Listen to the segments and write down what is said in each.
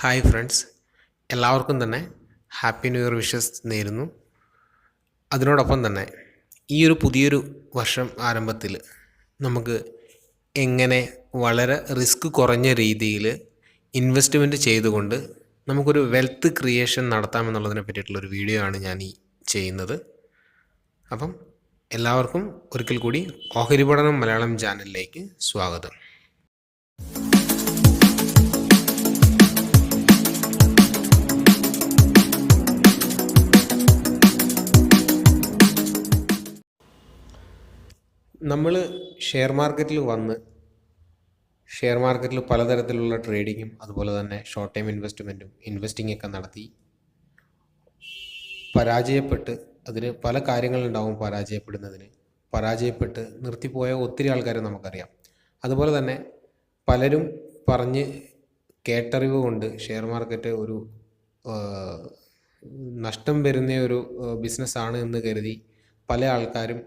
Hi friends എല്ലാവർക്കും തന്നെ happy new year wishes നേരുന്നു. അതിനോടൊപ്പം തന്നെ ഈ ഒരു പുതിയൊരു വർഷം ആരംഭത്തിൽ നമുക്ക് എങ്ങനെ വളരെ റിസ്ക് കുറഞ്ഞ രീതിയിൽ ഇൻവെസ്റ്റ്മെന്റ് ചെയ്തുകൊണ്ട് നമുക്കൊരു വെൽത്ത് ക്രിയേഷൻ നടത്താമെന്നുള്ളതിനെ പറ്റിയിട്ടുള്ളൊരു വീഡിയോ ആണ് ഞാൻ ഈ ചെയ്യുന്നത്. അപ്പം എല്ലാവർക്കും ഒരിക്കൽ കൂടി ഓഹരി പഠനം മലയാളം ചാനലിലേക്ക് സ്വാഗതം. നമ്മൾ ഷെയർ മാർക്കറ്റിൽ വന്ന് ഷെയർ മാർക്കറ്റിൽ പലതരത്തിലുള്ള ട്രേഡിങ്ങും അതുപോലെ തന്നെ ഷോർട്ട് ടൈം ഇൻവെസ്റ്റ്മെന്റും ഇൻവെസ്റ്റിംഗ് ഒക്കെ നടത്തി പരാജയപ്പെട്ട് അതിന് പല കാര്യങ്ങളുണ്ടാവും പരാജയപ്പെടുന്നതിന്. പരാജയപ്പെട്ട് നിർത്തിപ്പോയ ഒത്തിരി ആൾക്കാരെ നമുക്കറിയാം. അതുപോലെ തന്നെ പലരും പറഞ്ഞ് കേട്ടറിവ് കൊണ്ട് ഷെയർ മാർക്കറ്റ് ഒരു നഷ്ടം വരുന്ന ഒരു ബിസിനസ്സാണ് എന്ന് കരുതി പല ആൾക്കാരും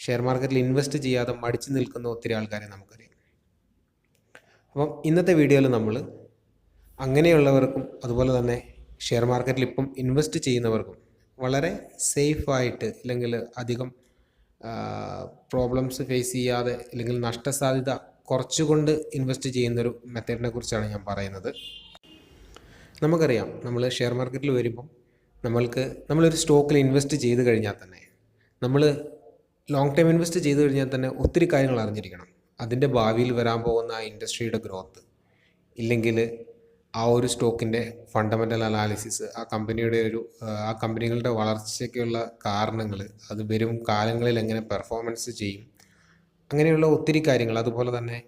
ഷെയർ മാർക്കറ്റിൽ ഇൻവെസ്റ്റ് ചെയ്യാതെ മടിച്ചു നിൽക്കുന്ന ഒത്തിരി ആൾക്കാരെ നമുക്കറിയാം. അപ്പം ഇന്നത്തെ വീഡിയോയിൽ നമ്മൾ അങ്ങനെയുള്ളവർക്കും അതുപോലെ തന്നെ ഷെയർ മാർക്കറ്റിൽ ഇപ്പം ഇൻവെസ്റ്റ് ചെയ്യുന്നവർക്കും വളരെ സേഫായിട്ട് അല്ലെങ്കിൽ അധികം പ്രോബ്ലംസ് ഫേസ് ചെയ്യാതെ അല്ലെങ്കിൽ നഷ്ടസാധ്യത കുറച്ചുകൊണ്ട് ഇൻവെസ്റ്റ് ചെയ്യുന്നൊരു മെത്തേഡിനെ കുറിച്ചാണ് ഞാൻ പറയുന്നത്. നമുക്കറിയാം നമ്മൾ ഷെയർ മാർക്കറ്റിൽ വരുമ്പം നമ്മൾക്ക് നമ്മളൊരു സ്റ്റോക്കിൽ ഇൻവെസ്റ്റ് ചെയ്ത് കഴിഞ്ഞാൽ തന്നെ നമ്മൾ ലോങ് ടൈം ഇൻവെസ്റ്റ് ചെയ്ത് കഴിഞ്ഞാൽ തന്നെ ഒത്തിരി കാര്യങ്ങൾ അറിഞ്ഞിരിക്കണം. അതിന്റെ ഭാവിയിൽ വരാൻ പോകുന്ന ആ ഇൻഡസ്ട്രിയുടെ ഗ്രോത്ത് ഇല്ലെങ്കിൽ ആ ഒരു സ്റ്റോക്കിന്റെ ഫണ്ടമെന്റൽ അനാലിസിസ് ആ കമ്പനിയുടെ ഒരു ആ, കമ്പനികളുടെ വളർച്ചയ്ക്കുള്ള കാരണങ്ങൾ അത് വരും കാലങ്ങളിൽ എങ്ങനെ പെർഫോമൻസ് ചെയ്യും അങ്ങനെയുള്ള ഒത്തിരി കാര്യങ്ങൾ. അതുപോലെ തന്നെ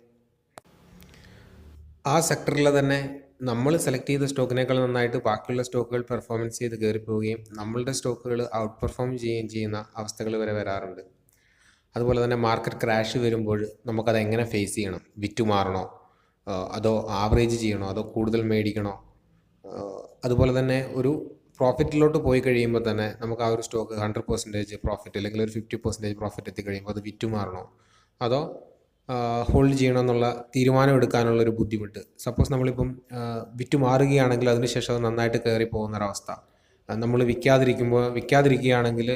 ആ സെക്ടറിൽ തന്നെ നമ്മൾ സെലക്ട് ചെയ്ത സ്റ്റോക്കിനേക്കാൾ നന്നായിട്ട് ബാക്കിയുള്ള സ്റ്റോക്കുകൾ പെർഫോമൻസ് ചെയ്ത് കയറിപ്പോവുകയും നമ്മളുടെ സ്റ്റോക്കുകൾ ഔട്ട് പെർഫോം ചെയ്യുകയും ചെയ്യുന്ന അവസ്ഥകൾ വരെ വരാറുണ്ട്. അതുപോലെ തന്നെ മാർക്കറ്റ് ക്രാഷ് വരുമ്പോൾ നമുക്കത് എങ്ങനെ ഫേസ് ചെയ്യണം? വിറ്റു മാറണോ അതോ ആവറേജ് ചെയ്യണോ? അതോ കൂടുതൽ മേടിക്കണോ? അതുപോലെ തന്നെ ഒരു പ്രോഫിറ്റിലോട്ട് പോയി കഴിയുമ്പോൾ തന്നെ നമുക്ക് ആ ഒരു സ്റ്റോക്ക് ഹൺഡ്രഡ് പെർസെന്റേജ് പ്രോഫിറ്റ് അല്ലെങ്കിൽ ഒരു ഫിഫ്റ്റി പെർസെന്റേജ് പ്രോഫിറ്റ് എത്തിക്കഴിയുമ്പോൾ അത് വിറ്റു മാറണോ അതോ ഹോൾഡ് ചെയ്യണമെന്നുള്ള തീരുമാനം എടുക്കാനുള്ള ഒരു ബുദ്ധിമുട്ട്. സപ്പോസ് നമ്മളിപ്പം വിറ്റ് വിറ്റു മാറുകയാണെങ്കിൽ അതിനുശേഷം അത് നന്നായിട്ട് കയറി പോകുന്നൊരവസ്ഥ നമ്മൾ വിൽക്കാതിരിക്കുമ്പോൾ വിൽക്കാതിരിക്കുകയാണെങ്കിൽ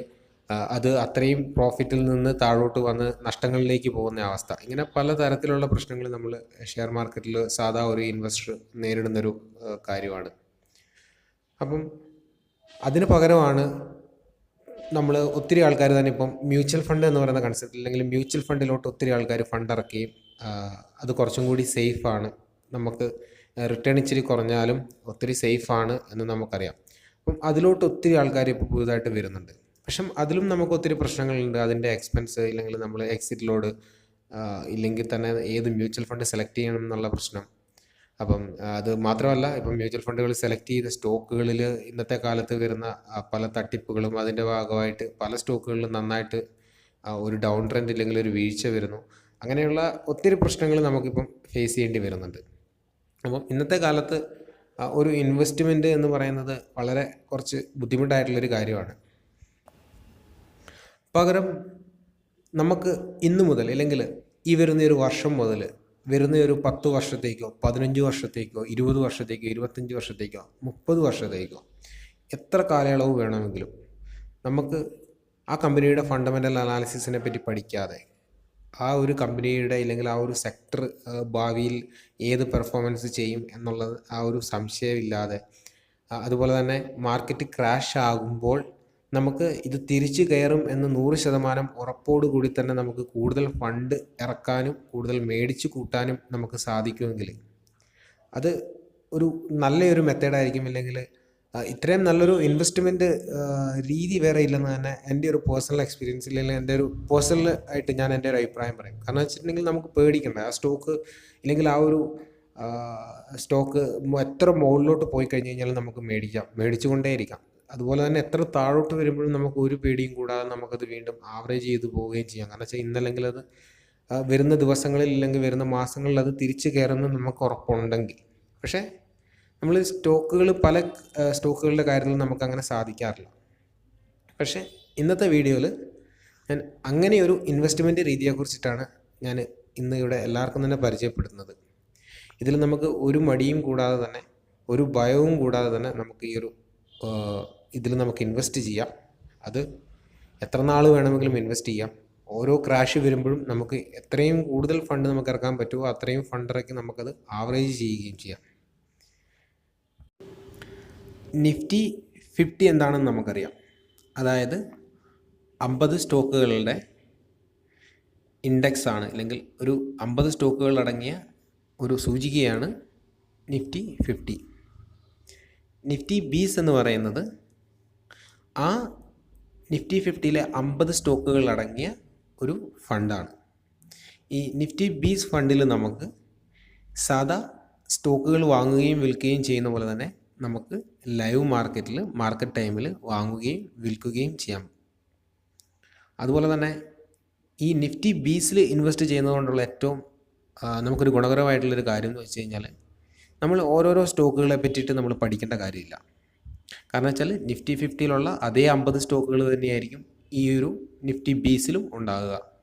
അത് അത്രയും പ്രോഫിറ്റിൽ നിന്ന് താഴോട്ട് വന്ന് നഷ്ടങ്ങളിലേക്ക് പോകുന്ന അവസ്ഥ. ഇങ്ങനെ പല തരത്തിലുള്ള പ്രശ്നങ്ങൾ നമ്മൾ ഷെയർ മാർക്കറ്റിൽ സാധാ ഒരു ഇൻവെസ്റ്റർ നേരിടുന്നൊരു കാര്യമാണ്. അപ്പം അതിന് പകരമാണ് നമ്മൾ ഒത്തിരി ആൾക്കാർ തന്നെ ഇപ്പം മ്യൂച്വൽ ഫണ്ട് എന്ന് പറയുന്ന കൺസെപ്റ്റ് അല്ലെങ്കിൽ മ്യൂച്വൽ ഫണ്ടിലോട്ട് ഒത്തിരി ആൾക്കാർ ഫണ്ട് ഇറക്കുകയും അത് കുറച്ചും കൂടി സേഫാണ് നമുക്ക് റിട്ടേൺ ഇച്ചിരി കുറഞ്ഞാലും ഒത്തിരി സേഫാണ് എന്ന് നമുക്കറിയാം. അപ്പം അതിലോട്ട് ഒത്തിരി ആൾക്കാർ ഇപ്പോൾ പുതുതായിട്ട് വരുന്നുണ്ട്. പക്ഷെ അതിലും നമുക്ക് ഒത്തിരി പ്രശ്നങ്ങളുണ്ട്. അതിന്റെ എക്സ്പെൻസ് ഇല്ലെങ്കിൽ നമ്മൾ എക്സിറ്റ് ലോഡ് ഇല്ലെങ്കിൽ തന്നെ ഏത് മ്യൂച്വൽ ഫണ്ട് സെലക്ട് ചെയ്യണം എന്നുള്ള പ്രശ്നം. അപ്പം അത് മാത്രമല്ല ഇപ്പം മ്യൂച്വൽ ഫണ്ടുകൾ സെലക്ട് ചെയ്ത സ്റ്റോക്കുകളിൽ ഇന്നത്തെ കാലത്ത് വരുന്ന പല തട്ടിപ്പുകളും അതിന്റെ ഭാഗമായിട്ട് പല സ്റ്റോക്കുകളിലും നന്നായിട്ട് ഒരു ഡൗൺ ട്രെൻഡ് ഇല്ലെങ്കിൽ ഒരു വീഴ്ച വരുന്നു. അങ്ങനെയുള്ള ഒത്തിരി പ്രശ്നങ്ങൾ നമുക്കിപ്പം ഫേസ് ചെയ്യേണ്ടി വരുന്നുണ്ട്. അപ്പം ഇന്നത്തെ കാലത്ത് ഒരു ഇൻവെസ്റ്റ്മെന്റ് എന്ന് പറയുന്നത് വളരെ കുറച്ച് ബുദ്ധിമുട്ടായിട്ടുള്ളൊരു കാര്യമാണ്. പകരം നമുക്ക് ഇന്നു മുതൽ അല്ലെങ്കിൽ ഈ വരുന്ന ഒരു വർഷം മുതൽ വരുന്ന ഒരു പത്ത് വർഷത്തേക്കോ പതിനഞ്ച് വർഷത്തേക്കോ ഇരുപത് വർഷത്തേക്കോ ഇരുപത്തഞ്ച് വർഷത്തേക്കോ മുപ്പത് വർഷത്തേക്കോ എത്ര കാലയളവ് വേണമെങ്കിലും നമുക്ക് ആ കമ്പനിയുടെ ഫണ്ടമെന്റൽ അനാലിസിസിനെ പറ്റി പഠിക്കാതെ ആ ഒരു കമ്പനിയുടെ അല്ലെങ്കിൽ ആ ഒരു സെക്ടർ ഭാവിയിൽ ഏത് പെർഫോമൻസ് ചെയ്യും എന്നുള്ളത് ആ ഒരു സംശയമില്ലാതെ അതുപോലെ തന്നെ മാർക്കറ്റ് ക്രാഷ് ആകുമ്പോൾ നമുക്ക് ഇത് തിരിച്ചു കയറും എന്ന് നൂറ് ശതമാനം ഉറപ്പോടു കൂടി തന്നെ നമുക്ക് കൂടുതൽ ഫണ്ട് ഇറക്കാനും കൂടുതൽ മേടിച്ചു കൂട്ടാനും നമുക്ക് സാധിക്കുമെങ്കിൽ അത് ഒരു നല്ലൊരു മെത്തേഡായിരിക്കും അല്ലെങ്കിൽ ഇത്രയും നല്ലൊരു ഇൻവെസ്റ്റ്മെന്റ് രീതി വേറെ ഇല്ലെന്ന് തന്നെ എന്റെ ഒരു പേഴ്സണൽ എക്സ്പീരിയൻസിൽ അല്ലെങ്കിൽ എന്റെ ഒരു പേഴ്സണൽ ആയിട്ട് ഞാൻ എന്റെ ഒരു അഭിപ്രായം പറയും. കാരണം വെച്ചിട്ടുണ്ടെങ്കിൽ നമുക്ക് പേടിക്കണ്ട. ആ സ്റ്റോക്ക് ഇല്ലെങ്കിൽ ആ ഒരു സ്റ്റോക്ക് എത്ര മുകളിലോട്ട് പോയി കഴിഞ്ഞ് കഴിഞ്ഞാൽ നമുക്ക് മേടിക്കാം. മേടിച്ചുകൊണ്ടേയിരിക്കാം. അതുപോലെ തന്നെ എത്ര താഴോട്ട് വരുമ്പോഴും നമുക്ക് ഒരു പേടിയും കൂടാതെ നമുക്കത് വീണ്ടും ആവറേജ് ചെയ്ത് പോവുകയും ചെയ്യാം. കാരണം വെച്ചാൽ ഇന്നല്ലെങ്കിൽ അത് വരുന്ന ദിവസങ്ങളിൽ ഇല്ലെങ്കിൽ വരുന്ന മാസങ്ങളിൽ അത് തിരിച്ചു കയറുമെന്ന് നമുക്ക് ഉറപ്പുണ്ടെങ്കിൽ. പക്ഷേ നമ്മൾ സ്റ്റോക്കുകൾ പല സ്റ്റോക്കുകളുടെ കാര്യത്തിൽ നമുക്ക് അങ്ങനെ സാധിക്കാറില്ല. പക്ഷേ ഇന്നത്തെ വീഡിയോയിൽ ഞാൻ അങ്ങനെ ഒരു ഇൻവെസ്റ്റ്മെന്റ് രീതിയെക്കുറിച്ചിട്ടാണ് ഞാൻ ഇന്ന് ഇവിടെ എല്ലാവർക്കും തന്നെ പരിചയപ്പെടുത്തുന്നത്. ഇതിൽ നമുക്ക് ഒരു മടിയും കൂടാതെ തന്നെ ഒരു ഭയവും കൂടാതെ തന്നെ നമുക്ക് ഈ ഒരു ഇതിൽ നമുക്ക് ഇൻവെസ്റ്റ് ചെയ്യാം. അത് എത്ര നാൾ വേണമെങ്കിലും ഇൻവെസ്റ്റ് ചെയ്യാം. ഓരോ ക്രാഷ് വരുമ്പോഴും നമുക്ക് എത്രയും കൂടുതൽ ഫണ്ട് നമുക്ക് ഇറക്കാൻ പറ്റുമോ അത്രയും ഫണ്ട് ഇറക്കി നമുക്കത് ആവറേജ് ചെയ്യുകയും ചെയ്യാം. നിഫ്റ്റി ഫിഫ്റ്റി എന്താണെന്ന് നമുക്കറിയാം. അതായത് അമ്പത് സ്റ്റോക്കുകളുടെ ഇൻഡെക്സ് ആണ് അല്ലെങ്കിൽ ഒരു അമ്പത് സ്റ്റോക്കുകൾ അടങ്ങിയ ഒരു സൂചികയാണ് നിഫ്റ്റി ഫിഫ്റ്റി നിഫ്റ്റി ബീസ് എന്ന് പറയുന്നത് ആ നിഫ്റ്റി ഫിഫ്റ്റിയിലെ അമ്പത് സ്റ്റോക്കുകൾ അടങ്ങിയ ഒരു ഫണ്ടാണ്. ഈ നിഫ്റ്റി ബീസ് ഫണ്ടിൽ നമുക്ക് സാധാ സ്റ്റോക്കുകൾ വാങ്ങുകയും വിൽക്കുകയും ചെയ്യുന്ന പോലെ തന്നെ നമുക്ക് ലൈവ് മാർക്കറ്റിൽ മാർക്കറ്റ് ടൈമിൽ വാങ്ങുകയും വിൽക്കുകയും ചെയ്യാം. അതുപോലെ തന്നെ ഈ നിഫ്റ്റി ബീസിൽ ഇൻവെസ്റ്റ് ചെയ്യുന്നതുകൊണ്ടുള്ള ഏറ്റവും നമുക്കൊരു ഗുണകരമായിട്ടുള്ളൊരു കാര്യം എന്ന് വെച്ച് കഴിഞ്ഞാൽ നമ്മൾ ഓരോരോ സ്റ്റോക്കുകളെ പറ്റിയിട്ട് നമ്മൾ പഠിക്കേണ്ട കാര്യമില്ല. കാരണം വെച്ചാൽ നിഫ്റ്റി ഫിഫ്റ്റിയിലുള്ള അതേ അമ്പത് സ്റ്റോക്കുകൾ തന്നെയായിരിക്കും ഈ ഒരു നിഫ്റ്റി ബീസിലും ഉണ്ടാകുക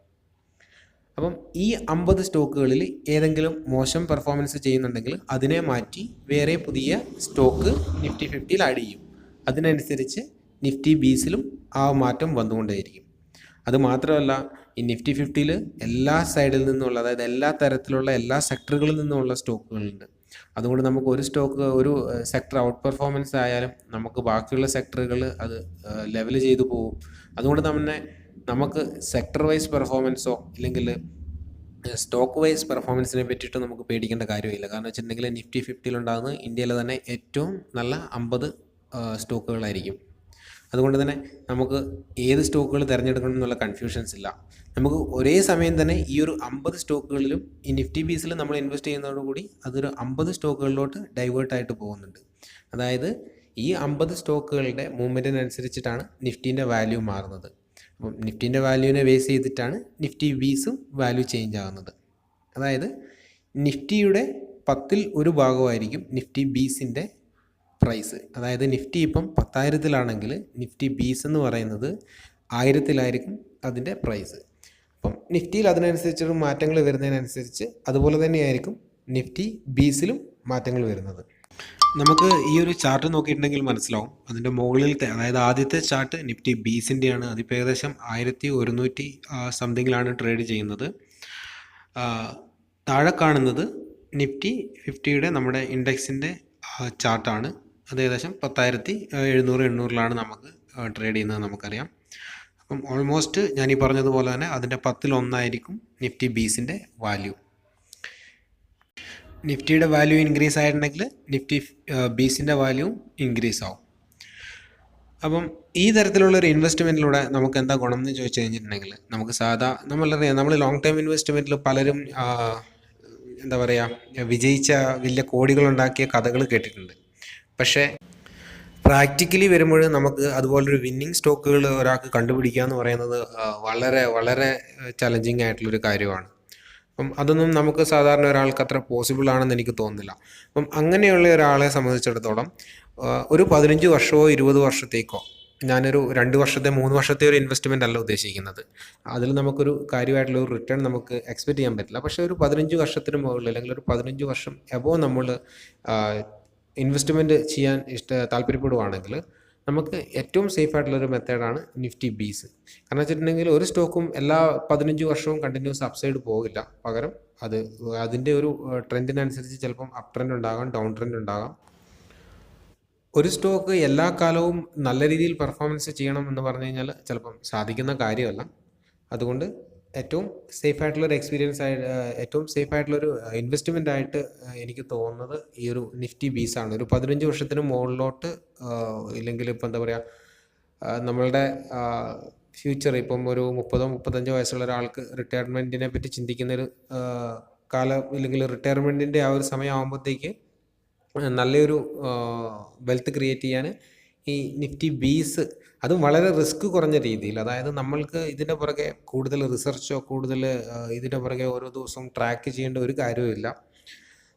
അപ്പം ഈ അമ്പത് സ്റ്റോക്കുകളിൽ ഏതെങ്കിലും മോശം പെർഫോമൻസ് ചെയ്യുന്നുണ്ടെങ്കിൽ അതിനെ മാറ്റി വേറെ പുതിയ സ്റ്റോക്ക് നിഫ്റ്റി ഫിഫ്റ്റിയിൽ ആഡ് ചെയ്യും. അതിനനുസരിച്ച് നിഫ്റ്റി ബീസിലും ആ മാറ്റം വന്നുകൊണ്ടേയിരിക്കും. അത് മാത്രമല്ല ഈ നിഫ്റ്റി ഫിഫ്റ്റിയിൽ എല്ലാ സൈഡിൽ നിന്നുള്ള അതായത് എല്ലാ തരത്തിലുള്ള എല്ലാ സെക്ടറുകളിൽ നിന്നുമുള്ള സ്റ്റോക്കുകളുണ്ട്. അതുകൊണ്ട് നമുക്ക് ഒരു സ്റ്റോക്ക് ഒരു സെക്ടർ ഔട്ട് പെർഫോമൻസ് ആയാലും നമുക്ക് ബാക്കിയുള്ള സെക്ടറുകൾ അത് ലെവൽ ചെയ്തു പോകും. അതുകൊണ്ട് തന്നെ നമുക്ക് സെക്ടർ വൈസ് പെർഫോമൻസോ ഇല്ലെങ്കിൽ സ്റ്റോക്ക് വൈസ് പെർഫോമൻസിനെ പറ്റിയിട്ട് നമുക്ക് പേടിക്കേണ്ട കാര്യമില്ല. കാരണം വെച്ചിട്ടുണ്ടെങ്കിൽ നിഫ്റ്റി ഫിഫ്റ്റിയിൽ ഉണ്ടാകുന്നത് ഇന്ത്യയിലെ തന്നെ ഏറ്റവും നല്ല അമ്പത് സ്റ്റോക്കുകളായിരിക്കും അതുകൊണ്ട് തന്നെ നമുക്ക് ഏത് സ്റ്റോക്കുകൾ തിരഞ്ഞെടുക്കണം എന്നുള്ള കൺഫ്യൂഷൻസ് ഇല്ല. നമുക്ക് ഒരേ സമയം തന്നെ ഈ ഒരു അമ്പത് സ്റ്റോക്കുകളിലും ഈ നിഫ്റ്റി ബീസിൽ നമ്മൾ ഇൻവെസ്റ്റ് ചെയ്യുന്നതോടുകൂടി അതൊരു അമ്പത് സ്റ്റോക്കുകളിലോട്ട് ഡൈവേർട്ട് ആയിട്ട് പോകുന്നുണ്ട്. അതായത് ഈ അമ്പത് സ്റ്റോക്കുകളുടെ മൂവ്മെന്റിനനുസരിച്ചിട്ടാണ് നിഫ്റ്റീന്റെ വാല്യൂ മാറുന്നത്. അപ്പം നിഫ്റ്റീന്റെ വാല്യൂവിനെ ബേസ് ചെയ്തിട്ടാണ് നിഫ്റ്റി ബീസും വാല്യൂ ചേഞ്ച് ആകുന്നത് അതായത് നിഫ്റ്റിയുടെ പത്തിൽ ഒരു ഭാഗമായിരിക്കും നിഫ്റ്റി ബീസിന്റെ പ്രൈസ് അതായത് നിഫ്റ്റി ഇപ്പം പത്തായിരത്തിലാണെങ്കിൽ നിഫ്റ്റി ബീസ് എന്ന് പറയുന്നത് ആയിരത്തിലായിരിക്കും അതിന്റെ പ്രൈസ് അപ്പം നിഫ്റ്റിയിൽ അതിനനുസരിച്ചൊരു മാറ്റങ്ങൾ വരുന്നതിനനുസരിച്ച് അതുപോലെ തന്നെയായിരിക്കും നിഫ്റ്റി ബീസിലും മാറ്റങ്ങൾ വരുന്നത്. നമുക്ക് ഈ ഒരു ചാർട്ട് നോക്കിയിട്ടുണ്ടെങ്കിൽ മനസ്സിലാവും. അതിന്റെ മുകളിലത്തെ അതായത് ആദ്യത്തെ ചാർട്ട് നിഫ്റ്റി ബീസിന്റെയാണ്. അതിപ്പോൾ ഏകദേശം ആയിരത്തി ഒരുന്നൂറ്റി സംതിങ്ങിലാണ് ട്രേഡ് ചെയ്യുന്നത്. താഴെ കാണുന്നത് നിഫ്റ്റി ഫിഫ്റ്റിയുടെ നമ്മുടെ ഇൻഡെക്സിന്റെ ചാർട്ടാണ് അത് ഏകദേശം പത്തായിരത്തി എഴുന്നൂറ് എണ്ണൂറിലാണ് നമുക്ക് ട്രേഡ് ചെയ്യുന്നത് നമുക്കറിയാം. അപ്പം ഓൾമോസ്റ്റ് ഞാൻ ഈ പറഞ്ഞതുപോലെ തന്നെ അതിന്റെ പത്തിലൊന്നായിരിക്കും നിഫ്റ്റി ബീസിന്റെ വാല്യൂ നിഫ്റ്റിയുടെ വാല്യൂ ഇൻക്രീസ് ആയിട്ടുണ്ടെങ്കിൽ നിഫ്റ്റി ബീസിന്റെ വാല്യൂ ഇൻക്രീസ് ആവും. അപ്പം ഈ തരത്തിലുള്ള ഒരു ഇൻവെസ്റ്റ്മെന്റിലൂടെ നമുക്ക് എന്താ ഗുണം എന്ന് ചോദിച്ചു കഴിഞ്ഞിട്ടുണ്ടെങ്കിൽ നമുക്ക് സാധാ നമ്മളറിയാം നമ്മൾ ലോങ് ടൈം ഇൻവെസ്റ്റ്മെന്റിൽ പലരും എന്താ പറയുക വിജയിച്ച വലിയ കോടികൾ ഉണ്ടാക്കിയ കഥകൾ കേട്ടിട്ടുണ്ട്. പക്ഷേ പ്രാക്ടിക്കലി വരുമ്പോൾ നമുക്ക് അതുപോലൊരു വിന്നിങ് സ്റ്റോക്കുകൾ ഒരാൾക്ക് കണ്ടുപിടിക്കുക എന്ന് പറയുന്നത് വളരെ വളരെ ചലഞ്ചിങ് ആയിട്ടുള്ളൊരു കാര്യമാണ്. അപ്പം അതൊന്നും നമുക്ക് സാധാരണ ഒരാൾക്ക് അത്ര പോസിബിൾ ആണെന്ന് എനിക്ക് തോന്നുന്നില്ല. അപ്പം അങ്ങനെയുള്ള ഒരാളെ സംബന്ധിച്ചിടത്തോളം ഒരു പതിനഞ്ച് വർഷമോ ഇരുപത് വർഷത്തേക്കോ ഞാനൊരു രണ്ട് വർഷത്തെ മൂന്ന് വർഷത്തെ ഒരു ഇൻവെസ്റ്റ്മെന്റ് അല്ല ഉദ്ദേശിക്കുന്നത്. അതിൽ നമുക്കൊരു കാര്യമായിട്ടുള്ള ഒരു റിട്ടേൺ നമുക്ക് എക്സ്പെക്റ്റ് ചെയ്യാൻ പറ്റില്ല. പക്ഷേ ഒരു പതിനഞ്ച് വർഷത്തിന് മുകളിൽ അല്ലെങ്കിൽ ഒരു പതിനഞ്ച് വർഷം എബോ നമ്മൾ ഇൻവെസ്റ്റ്മെന്റ് ചെയ്യാൻ ഇഷ്ട താല്പര്യപ്പെടുവാണെങ്കിൽ നമുക്ക് ഏറ്റവും സേഫ് ആയിട്ടുള്ളൊരു മെത്തേഡാണ് നിഫ്റ്റി ബീസ്. കാരണം വെച്ചിട്ടുണ്ടെങ്കിൽ ഒരു സ്റ്റോക്കും എല്ലാ പതിനഞ്ച് വർഷവും കണ്ടിന്യൂസ് അപ്സൈഡ് പോകില്ല. പകരം അത് അതിന്റെ ഒരു ട്രെൻഡിനനുസരിച്ച് ചിലപ്പം അപ് ട്രെൻഡ് ഉണ്ടാകാം ഡൗൺ ട്രെൻഡ് ഉണ്ടാകാം. ഒരു സ്റ്റോക്ക് എല്ലാ കാലവും നല്ല രീതിയിൽ പെർഫോമൻസ് ചെയ്യണം എന്ന് പറഞ്ഞു കഴിഞ്ഞാൽ ചിലപ്പം സാധിക്കുന്ന കാര്യമല്ല. അതുകൊണ്ട് ഏറ്റവും സേഫ് ആയിട്ടുള്ള ഒരു എക്സ്പീരിയൻസ് ആയി ഏറ്റവും സേഫ് ആയിട്ടുള്ള ഒരു ഇൻവെസ്റ്റ്മെന്റ് ആയിട്ട് എനിക്ക് തോന്നുന്നത് ഈ ഒരു നിഫ്റ്റി ബീസാണ് ഒരു പതിനഞ്ച് വർഷത്തിന് മുകളിലോട്ട് ഇല്ലെങ്കിൽ ഇപ്പം എന്താ പറയുക നമ്മളുടെ ഫ്യൂച്ചർ ഇപ്പം ഒരു മുപ്പതോ മുപ്പത്തഞ്ചോ വയസ്സുള്ള ഒരാൾക്ക് റിട്ടയർമെന്റിനെ പറ്റി ചിന്തിക്കുന്ന ഒരു കാലം ഇല്ലെങ്കിൽ റിട്ടയർമെന്റിന്റെ ആ ഒരു സമയമാകുമ്പോഴത്തേക്ക് നല്ലൊരു വെൽത്ത് ക്രിയേറ്റ് ചെയ്യാൻ ഈ നിഫ്റ്റി ബീസ് അതും വളരെ റിസ്ക് കുറഞ്ഞ രീതിയിൽ അതായത് നമ്മൾക്ക് ഇതിന്റെ പുറകെ കൂടുതൽ റിസർച്ചോ കൂടുതൽ ഇതിന്റെ പുറകെ ഓരോ ദിവസവും ട്രാക്ക് ചെയ്യേണ്ട ഒരു കാര്യവുമില്ല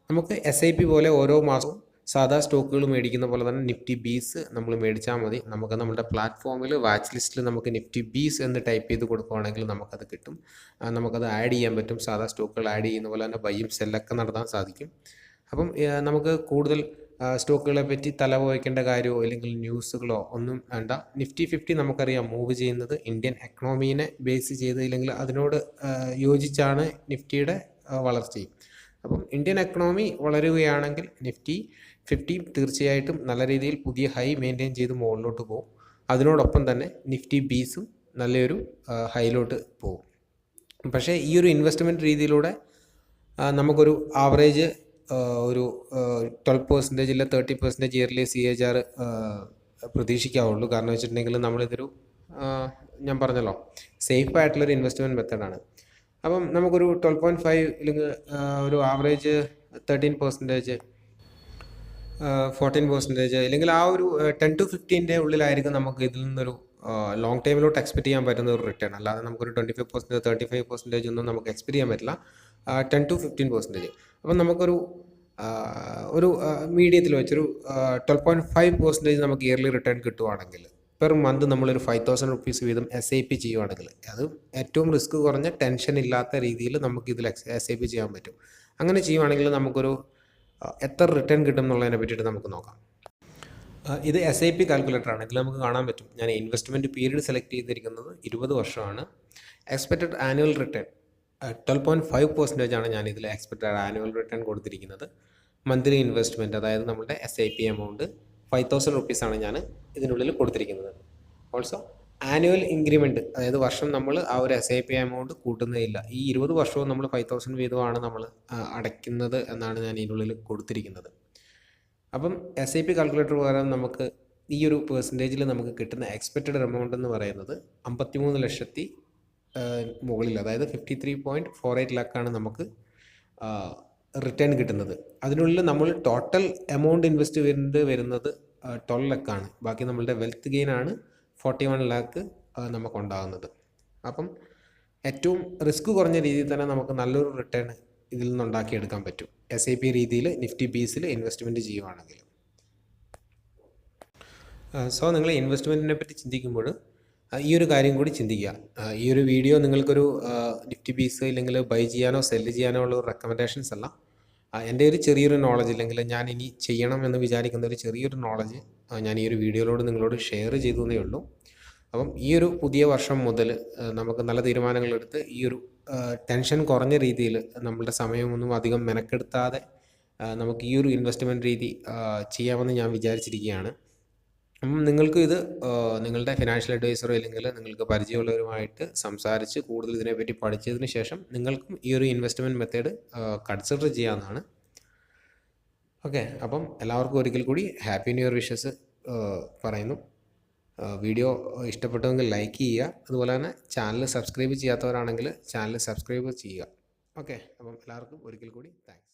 നമുക്ക് എസ് ഐ പി പോലെ ഓരോ മാസവും സാധാ സ്റ്റോക്കുകൾ മേടിക്കുന്ന പോലെ തന്നെ നിഫ്റ്റി ബീസ് നമ്മൾ മേടിച്ചാൽ മതി. നമുക്ക് നമ്മുടെ പ്ലാറ്റ്ഫോമിൽ വാച്ച് ലിസ്റ്റിൽ നമുക്ക് നിഫ്റ്റി ബീസ് എന്ന് ടൈപ്പ് ചെയ്ത് കൊടുക്കുകയാണെങ്കിൽ നമുക്കത് കിട്ടും. നമുക്കത് ആഡ് ചെയ്യാൻ പറ്റും. സാധാ സ്റ്റോക്കുകൾ ആഡ് ചെയ്യുന്ന പോലെ തന്നെ ബൈയും സെല്ലൊക്കെ നടത്താൻ സാധിക്കും. അപ്പം നമുക്ക് കൂടുതൽ സ്റ്റോക്കുകളെ പറ്റി തലപോയിക്കേണ്ട കാര്യമോ അല്ലെങ്കിൽ ന്യൂസുകളോ ഒന്നും വേണ്ട. നിഫ്റ്റി ഫിഫ്റ്റി നമുക്കറിയാം മൂവ് ചെയ്യുന്നത് ഇന്ത്യൻ എക്കണോമീനെ ബേസ് ചെയ്ത് ഇല്ലെങ്കിൽ അതിനോട് യോജിച്ചാണ് നിഫ്റ്റിയുടെ വളർച്ചയും. അപ്പം ഇന്ത്യൻ എക്കണോമി വളരുകയാണെങ്കിൽ നിഫ്റ്റി ഫിഫ്റ്റി തീർച്ചയായിട്ടും നല്ല രീതിയിൽ പുതിയ ഹൈ മെയിന്റെയിൻ ചെയ്ത് മുകളിലോട്ട് പോകും. അതിനോടൊപ്പം തന്നെ നിഫ്റ്റി ബീസും നല്ലൊരു ഹൈയിലോട്ട് പോകും. പക്ഷേ ഈ ഒരു ഇൻവെസ്റ്റ്മെന്റ് രീതിയിലൂടെ നമുക്കൊരു ആവറേജ് ഒരു ട്വൽവ് പെർസെന്റേജ് ഇല്ല thirty percentage yearly C H R പ്രതീക്ഷിക്കാവുള്ളൂ. കാരണം വെച്ചിട്ടുണ്ടെങ്കിൽ നമ്മളിതൊരു ഞാൻ പറഞ്ഞല്ലോ സേഫ് ആയിട്ടുള്ളൊരു ഇൻവെസ്റ്റ്മെന്റ് മെത്തേഡാണ് അപ്പം നമുക്കൊരു ട്വൽവ് പോയിന്റ് ഫൈവ് ഇല്ലെങ്കിൽ ഒരു average thirteen percentage fourteen percentage ഇല്ലെങ്കിൽ ആ ഒരു ടെൻ ടു ഫിഫ്റ്റീന്റെ ഉള്ളിലായിരിക്കും നമുക്ക് ഇതിൽ നിന്നൊരു ലോങ് ടൈമിലോട്ട് എക്സ്പെക്ട് ചെയ്യാൻ പറ്റുന്ന ഒരു റിട്ടേൺ അല്ലാതെ നമുക്കൊരു twenty five percentage thirty five percentage ഒന്നും നമുക്ക് എക്സ്പെക്ട് ചെയ്യാൻ പറ്റില്ല. ടെൻ ടു ഫിഫ്റ്റീൻ പെർസെന്റേജ് അപ്പം നമുക്കൊരു ഒരു മീഡിയത്തിൽ വെച്ചൊരു ട്വൽവ് പോയിന്റ് ഫൈവ് പെർസെന്റേജ് നമുക്ക് ഇയർലി റിട്ടേൺ കിട്ടുവാണെങ്കിൽ പെർ മന്ത് നമ്മളൊരു ഫൈവ് തൗസൻഡ് റുപ്പീസ് വീതം എസ് ഐ പി ചെയ്യുവാണെങ്കിൽ അത് ഏറ്റവും റിസ്ക് കുറഞ്ഞ ടെൻഷൻ ഇല്ലാത്ത രീതിയിൽ നമുക്ക് ഇതിൽ എസ് ഐ പി ചെയ്യാൻ പറ്റും. അങ്ങനെ ചെയ്യുവാണെങ്കിൽ നമുക്കൊരു എത്ര റിട്ടേൺ കിട്ടും എന്നുള്ളതിനെ പറ്റിയിട്ട് നമുക്ക് നോക്കാം. ഇത് എസ് ഐ പി കാൽക്കുലേറ്റർ ആണ്. ഇതിൽ നമുക്ക് കാണാൻ പറ്റും. ഞാൻ ഇൻവെസ്റ്റ്മെന്റ് പീരീഡ് സെലക്ട് ചെയ്തിരിക്കുന്നത് ഇരുപത് വർഷമാണ്. Expected annual return twelve point five percentage ആണ് ഞാൻ ഇതിൽ എക്സ്പെക്റ്റഡ് ആനുവൽ റിട്ടേൺ കൊടുത്തിരിക്കുന്നത്. മന്ത്ലി ഇൻവെസ്റ്റ്മെന്റ് അതായത് നമ്മുടെ S I P amount five thousand റുപ്പീസാണ് ഞാൻ ഇതിനുള്ളിൽ കൊടുത്തിരിക്കുന്നത്. ഓൾസോ ആനുവൽ ഇൻക്രിമെന്റ് അതായത് വർഷം നമ്മൾ ആ ഒരു എസ് ഐ പി എമൗണ്ട് കൂട്ടുന്നതില്ല ഈ ഇരുപത് വർഷവും നമ്മൾ ഫൈവ് തൗസൻഡ് വീതമാണ് നമ്മൾ അടയ്ക്കുന്നത് എന്നാണ് ഞാൻ ഇതിനുള്ളിൽ കൊടുത്തിരിക്കുന്നത്. അപ്പം എസ് ഐ പി കാൽക്കുലേറ്റർ പ്രകാരം നമുക്ക് ഈ ഒരു പെർസെന്റേജിൽ നമുക്ക് കിട്ടുന്ന എക്സ്പെക്റ്റഡ് എമൗണ്ട് എന്ന് പറയുന്നത് അമ്പത്തിമൂന്ന് ലക്ഷത്തി മുകളിൽ അതായത് fifty three point four eight ലാക്കാണ് നമുക്ക് റിട്ടേൺ കിട്ടുന്നത്. അതിനുള്ളിൽ നമ്മൾ ടോട്ടൽ എമൗണ്ട് ഇൻവെസ്റ്റ് ചെയ്യേണ്ടി വരുന്നത് ട്വൽവ് ലാക്കാണ് ബാക്കി നമ്മളുടെ വെൽത്ത് ഗെയിൻ ആണ് ഫോർട്ടി വൺ ലാക്ക് നമുക്കുണ്ടാകുന്നത് അപ്പം ഏറ്റവും റിസ്ക് കുറഞ്ഞ രീതിയിൽ തന്നെ നമുക്ക് നല്ലൊരു റിട്ടേൺ ഇതിൽ നിന്ന് ഉണ്ടാക്കിയെടുക്കാൻ പറ്റും. എസ് ഐ പി രീതിയിൽ നിഫ്റ്റി ബീസിൽ ഇൻവെസ്റ്റ്മെന്റ് ചെയ്യുവാണെങ്കിൽ സോ നിങ്ങൾ ഇൻവെസ്റ്റ്മെന്റിനെ പറ്റി ചിന്തിക്കുമ്പോൾ ഈ ഒരു കാര്യം കൂടി ചിന്തിക്കുക. ഈ ഒരു വീഡിയോ നിങ്ങൾക്കൊരു നിഫ്റ്റി പീസ് ഇല്ലെങ്കിൽ ബൈ ചെയ്യാനോ സെല്ല് ചെയ്യാനോ ഉള്ള റെക്കമെൻഡേഷൻസ് അല്ല. എന്റെ ഒരു ചെറിയൊരു നോളജ് ഇല്ലെങ്കിൽ ഞാൻ ഇനി ചെയ്യണം എന്ന് വിചാരിക്കുന്ന ഒരു ചെറിയൊരു നോളജ് ഞാൻ ഈ ഒരു വീഡിയോയിലൂടെ നിങ്ങളോട് ഷെയർ ചെയ്തു എന്നേ ഉള്ളൂ. അപ്പം ഈ ഒരു പുതിയ വർഷം മുതൽ നമുക്ക് നല്ല തീരുമാനങ്ങളെടുത്ത് ഈ ഒരു ടെൻഷൻ കുറഞ്ഞ രീതിയിൽ നമ്മളുടെ സമയമൊന്നും അധികം മെനക്കെടുത്താതെ നമുക്ക് ഈ ഒരു ഇൻവെസ്റ്റ്മെന്റ് രീതി ചെയ്യാമെന്ന് ഞാൻ വിചാരിച്ചിരിക്കുകയാണ്. നിങ്ങൾക്ക് ഇത് നിങ്ങളുടെ ഫിനാൻഷ്യൽ അഡ്വൈസറോ അല്ലെങ്കിൽ നിങ്ങൾക്ക് പരിചയമുള്ളവരുമായിട്ട് സംസാരിച്ച് കൂടുതൽ ഇതിനെപ്പറ്റി പഠിച്ചതിന് ശേഷം നിങ്ങൾക്കും ഈ ഒരു ഇൻവെസ്റ്റ്മെന്റ് മെത്തേഡ് കൺസിഡർ ചെയ്യാവുന്നതാണ്. ഓക്കെ അപ്പം എല്ലാവർക്കും ഒരിക്കൽ കൂടി ഹാപ്പി ന്യൂ ഇയർ വിഷസ് പറയുന്നു. വീഡിയോ ഇഷ്ടപ്പെട്ടെങ്കിൽ ലൈക്ക് ചെയ്യുക. അതുപോലെ തന്നെ ചാനൽ സബ്സ്ക്രൈബ് ചെയ്യാത്തവരാണെങ്കിൽ ചാനൽ സബ്സ്ക്രൈബ് ചെയ്യുക. ഓക്കെ അപ്പം എല്ലാവർക്കും ഒരിക്കൽ കൂടി താങ്ക്സ്